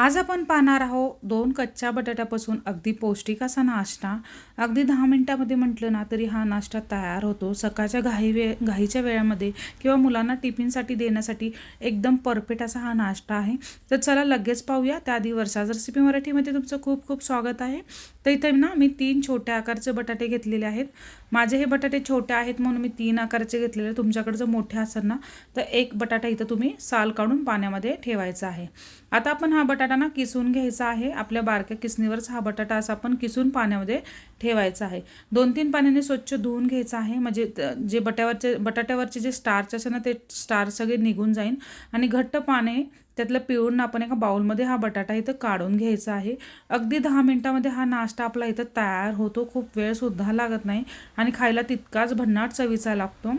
आज आपण पाहणार आहोत दोन कच्च्या बटाट्यापासून अगदी पौष्टिक असा नाश्ता. अगदी दहा मिनटामध्ये म्हटलं ना तरी हा नाश्ता तयार होतो. सकाळच्या घाई वे घाईच्या वेळामध्ये किंवा मुलांना टिफिनसाठी देण्यासाठी एकदम परफेक्ट असा हा नाश्ता आहे. तर चला लगेच पाहूया. त्याआधी वर्षा रेसिपी मराठीमध्ये तुमचं खूप खूप स्वागत आहे. तर इथे ना मी तीन छोट्या आकारचे बटाटे घेतलेले आहेत. माझे हे बटाटे छोटे आहेत म्हणून मी तीन आकाराचे घेतलेले. तुमच्याकडे जर मोठे असेल ना तर एक बटाटा इथं तुम्ही साल काढून पाण्यामध्ये ठेवायचा आहे. आता आपण हा बटाटा ना किसून घ्यायचा आहे. आपल्या बारक्या किसणीवरच हा बटाटा असा आपण किसून पाण्यामध्ये ठेवायचा आहे. दोन तीन पाण्याने स्वच्छ धुवून घ्यायचा आहे. म्हणजे जे बट्यावरचे बटाट्यावरचे जे स्टार्च असेल ना ते स्टार्च सगळे निघून जाईन आणि घट्ट पाणी त्यातलं पिळून आपण एका बाउलमध्ये हा बटाटा इथं काढून घ्यायचा आहे. अगदी दहा मिनटामध्ये हा नाश्ता आपला इथं तयार होतो. खूप वेळसुद्धा लागत नाही आणि खायला तितकाच भन्नाट चवीचा लागतो.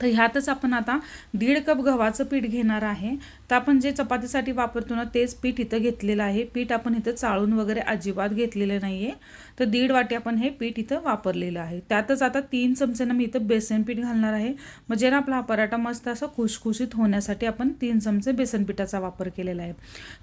तर ह्यातच आपण आता दीड कप गव्हाचं पीठ घेणार आहे. तर आपण जे चपातीसाठी वापरतो ना तेच पीठ इथं घेतलेलं आहे. पीठ आपण इथं चाळून वगैरे अजिबात घेतलेलं नाही आहे तर दीड वाटी आपण हे पीठ इथं वापरलेलं आहे. त्यातच आता तीन चमचे ना मी इथं बेसन पीठ घालणार आहे. म्हणजे ना आपला हा पराठा मस्त असा खुशखुशीत होण्यासाठी आपण तीन चमचे बेसन पिठाचा वापर केलेला आहे.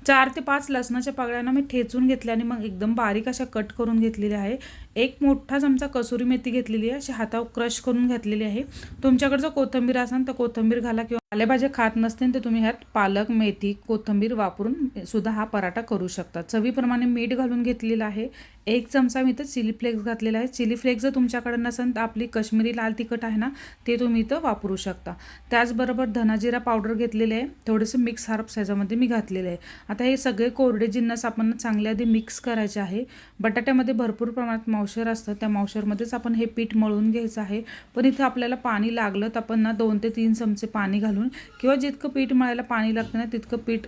चार ते पाच लसणाच्या पाकळ्यांना मी ठेचून घेतल्या आणि मग एकदम बारीक अशा कट करून घेतलेल्या आहे. एक मोठा चमचा कसुरी मेथी घेतलेली आहे अशी हातावर क्रश करून घेतलेली आहे. तुमच्याकडे जर कोथिंबीर असेल तर कोथिंबीर घाला किंवा पालेभाज्या खात नसतील तर तुम्ही ह्यात पालक मेथी कोथिंबीर वापरून सुद्धा हा पराठा करू शकता. चवीप्रमाणे मीठ घालून घेतलेलं आहे. एक चमचा मी इथं चिली फ्लेक्स घातलेला आहे. चिली फ्लेक्स जर तुमच्याकडे नसेल तर आपली कश्मीरी लाल तिखट आहे ना ते तुम्ही इथं वापरू शकता. त्याचबरोबर धनाजिरा पावडर घेतलेले आहे. थोडेसे मिक्स हर्ब्स ह्याच्यामध्ये मी घातलेले आहे. आता हे सगळे कोरडे जिन्नस आपण चांगले आधी मिक्स करायचे आहे. बटाट्यामध्ये भरपूर प्रमाणात मावशर असतं. त्या मावशरमध्येच आपण हे पीठ मळून घ्यायचं आहे. पण इथं आपल्याला पाणी लागलं तर आपण ना दोन ते तीन चमचे पाणी घालून किंवा जितकं पीठ मळायला पाणी लागतं ना तितकं पीठ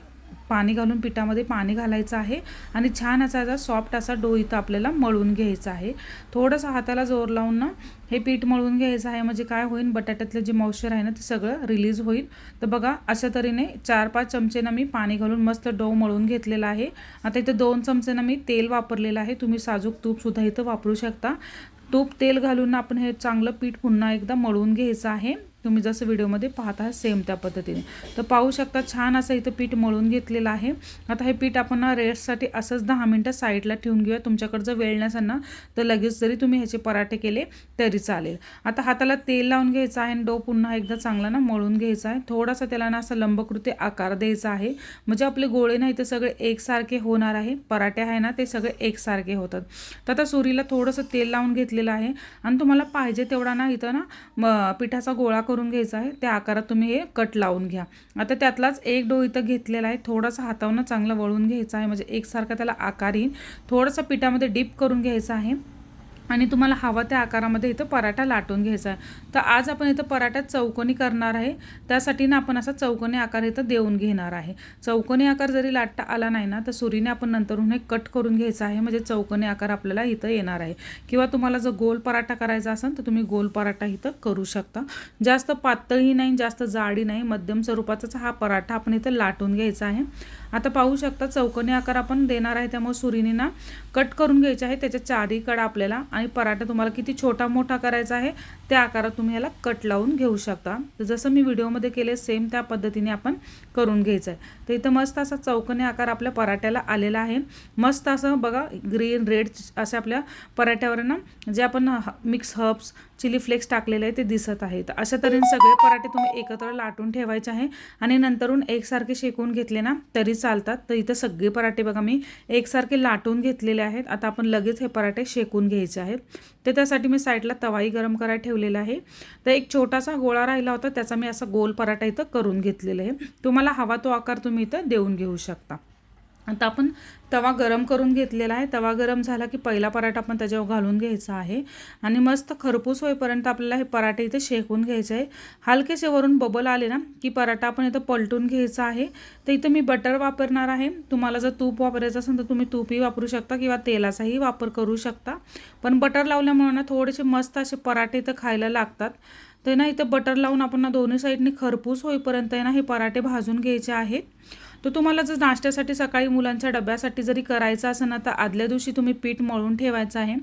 पाणी घालून पिठामध्ये पाणी घालायचं आहे. आणि छान असा सॉफ्ट असा डो इथं आपल्याला मळून घ्यायचा आहे. थोडंसं हाताला जोर लावून ना हे पीठ मळून घ्यायचं आहे. म्हणजे काय होईल बटाट्यातलं जे मॉइश्चर आहे ना ते सगळं रिलीज होईल. तर बघा अशा तऱ्हेने चार पाच चमचेनं मी पाणी घालून मस्त डो मळून घेतलेला आहे. आता इथं दोन चमचेनं मी तेल वापरलेलं आहे. तुम्ही साजूक तूपसुद्धा इथं वापरू शकता. तूप तेल घालून आपण हे चांगलं पीठ पुन्हा एकदा मळून घ्यायचं आहे. तुम्ही जसं व्हिडिओमध्ये पाहत आहात सेम त्या पद्धतीने. तर पाहू शकता छान असं इथं पीठ मळून घेतलेलं आहे. आता हे पीठ आपण रेस्टसाठी असंच दहा मिनटं साईडला ठेवून घेऊया. तुमच्याकडं जर वेळ नसेल ना तर लगेच जरी तुम्ही ह्याचे पराठे केले तरी चालेल. आता हाताला तेल लावून घ्यायचं आहे आणि डो पुन्हा एकदा चांगला ना मळून घ्यायचा आहे. थोडासा त्याला ना असं लंबकृती आकार द्यायचा आहे. म्हणजे आपले गोळे नाही ते सगळे एकसारखे होणार आहे. पराठे आहे ना ते सगळे एकसारखे होतात. तर आता सुरीला थोडंसं तेल लावून घेतलेलं आहे. आणि तुम्हाला पाहिजे तेवढा ना इथं ना पिठाचा गोळा करून करून घ्यायचं आहे. त्या आकारात तुम्ही हे कट लावून घ्या. आता त्यातलाच एक डो इथं घेतलेला आहे. थोडासा हातावनं चांगला वळून घ्यायचा आहे. म्हणजे एकसारखा त्याला आकार येईल. थोडंसं पिठामध्ये डीप करून घ्यायचं आहे. आणि तुम्हाला हवा त्या आकारामध्ये इथं पराठा लाटून घ्यायचा आहे. तर आज आपण इथं पराठा चौकोनी करणार आहे. त्यासाठी ना आपण असा चौकोनी आकार इथं देऊन घेणार आहे. चौकोनी आकार जरी लाटता आला नाही ना तर सुरीने आपण नंतरून हे कट करून घ्यायचा आहे. म्हणजे चौकोनी आकार आपल्याला इथं येणार आहे. किंवा तुम्हाला जर गोल पराठा करायचा असेल तर तुम्ही गोल पराठा इथं करू शकता. जास्त पातळही नाही जास्त जाडी नाही. मध्यम स्वरूपाचाच हा पराठा आपण इथं लाटून घ्यायचा आहे. आता पाहू शकता चौकोनी आकार आपण देणार आहे. त्यामुळे सुरीने ना कट करून घ्यायचे आहे. त्याच्या चारीकडे आपल्याला आणि पराठा तुम्हाला किती छोटा मोठा करायचा आहे त्या आकारात तुम्ही ह्याला कट लावून घेऊ शकता. तर जसं मी व्हिडिओमध्ये केले सेम त्या पद्धतीने आपण करून घ्यायचं आहे तर इथं मस्त असा चौकने आकार आपल्या पराठ्याला आलेला आहे. मस्त असं बघा ग्रीन रेड असे आपल्या पराठ्यावर ना जे आपण मिक्स हर्ब्स चिली फ्लेक्स टाकलेले आहे ते दिसत आहे. तर अशा तऱ्हेने सगळे पराठे तुम्ही एकत्र लाटून ठेवायचे आहे आणि नंतरून एकसारखे शेकून घेतले ना तरी चालतात. तर इथं सगळे पराठे बघा मी एकसारखे लाटून घेतलेले आहेत. आता आपण लगेच हे पराठे शेकून घ्यायचे आहेत. तर त्यासाठी मी साईडला तवाई गरम करायला ठेवलेला आहे. तर एक छोटासा गोळा राहिला होता त्याचा मी असा गोल पराठा इथं करून घेतलेला आहे. तुम्हाला हवा तो आकार तुम्ही इथं देऊन घेऊ शकता. आता आपण तवा गरम करून घेतलेला आहे. तवा गरम झाला की पहिला पराठा आपण त्याच्यावर घालून घ्यायचा आहे. आणि मस्त खरपूस होईपर्यंत आपल्याला हे पराठे इथे शेकून घ्यायचे आहे. हलकेसे वरून बबल आले ना की पराठा आपण इथं पलटून घ्यायचा आहे. तर इथं मी बटर वापरणार आहे. तुम्हाला जर तूप वापरायचं असेल तर तुम्ही तूपही वापरू शकता किंवा तेलाचाही वापर करू शकता. पण बटर लावल्यामुळे ना थोडेसे मस्त असे पराठे इथं खायला लागतात. तर ना इथं बटर लावून आपण ना दोन्ही साईडने खरपूस होईपर्यंत आहे ना हे पराठे भाजून घ्यायचे आहेत. तर तुम्हाला जर नाश्त्यासाठी सकाळी मुलांच्या डब्यासाठी जरी करायचं असेल ना तर आदल्या दिवशी तुम्ही पीठ मळून ठेवायचं आहे.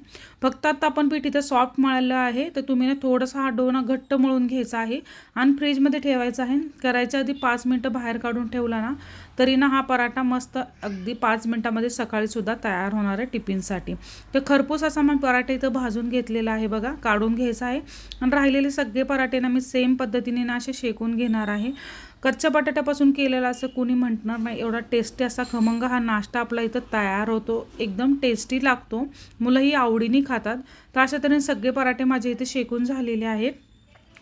फक्त आता आपण पीठ इथं सॉफ्ट मळलं आहे तर तुम्ही ना थोडंसं हा डो ना घट्ट मळून घ्यायचा आहे आणि फ्रीजमध्ये ठेवायचा आहे. करायच्या आधी पाच मिनटं बाहेर काढून ठेवला ना तरी ना हा पराठा मस्त अगदी पाच मिनटामध्ये सकाळीसुद्धा तयार होणार आहे टिफिनसाठी तर खरपूस असा मग पराठा इथं भाजून घेतलेला आहे बघा काढून घ्यायचा आहे. आणि राहिलेले सगळे पराठे ना मी सेम पद्धतीने ना असे शेकून घेणार आहे. कच्च्या बटाट्यापासून केलेला असं कोणी म्हणणार नाही. एवढा टेस्टी असा खमंग हा नाश्ता आपला इथं तयार होतो. एकदम टेस्टी लागतो. मुलंही आवडीने खातात. तर अशा तऱ्हेने सगळे पराठे माझे इथे शेकून झालेले आहेत.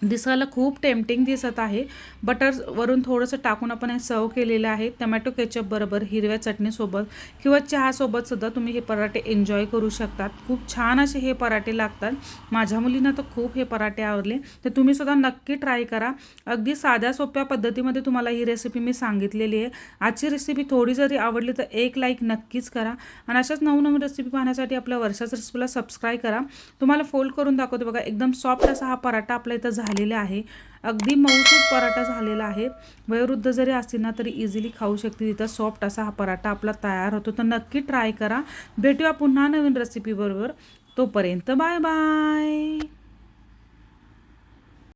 दिसायला खूप टेम्पटिंग दिसत आहे. बटरवरून थोडंसं टाकून आपण हे सर्व केलेलं आहे. टमॅटो केचप बरोबर हिरव्या चटणीसोबत किंवा चहासोबत सुद्धा तुम्ही हे पराठे एन्जॉय करू शकतात. खूप छान असे हे पराठे लागतात. माझ्या मुलींना तर खूप हे पराठे आवडले. तर तुम्ही सुद्धा नक्की ट्राय करा. अगदी साध्या सोप्या पद्धतीमध्ये तुम्हाला ही रेसिपी मी सांगितलेली आहे. आजची रेसिपी थोडी जरी आवडली तर एक लाईक नक्कीच करा. आणि अशाच नवनवीन रेसिपी पाहण्यासाठी आपल्या वर्षाच्या रेसिपीला सबस्क्राईब करा. तुम्हाला फोल्ड करून दाखवते बघा एकदम सॉफ्ट असा हा पराठा आपल्या इथं झालेले आहे. अगदी मऊसूत पराठा झालेला आहे. वयोवृद्ध जरी असतील ना तरी इझिली खाऊ शकते तिथं सॉफ्ट असा हा पराठा आपला तयार होतो. तर नक्की ट्राय करा. भेटूया पुन्हा नवीन रेसिपीबरोबर तोपर्यंत बाय बाय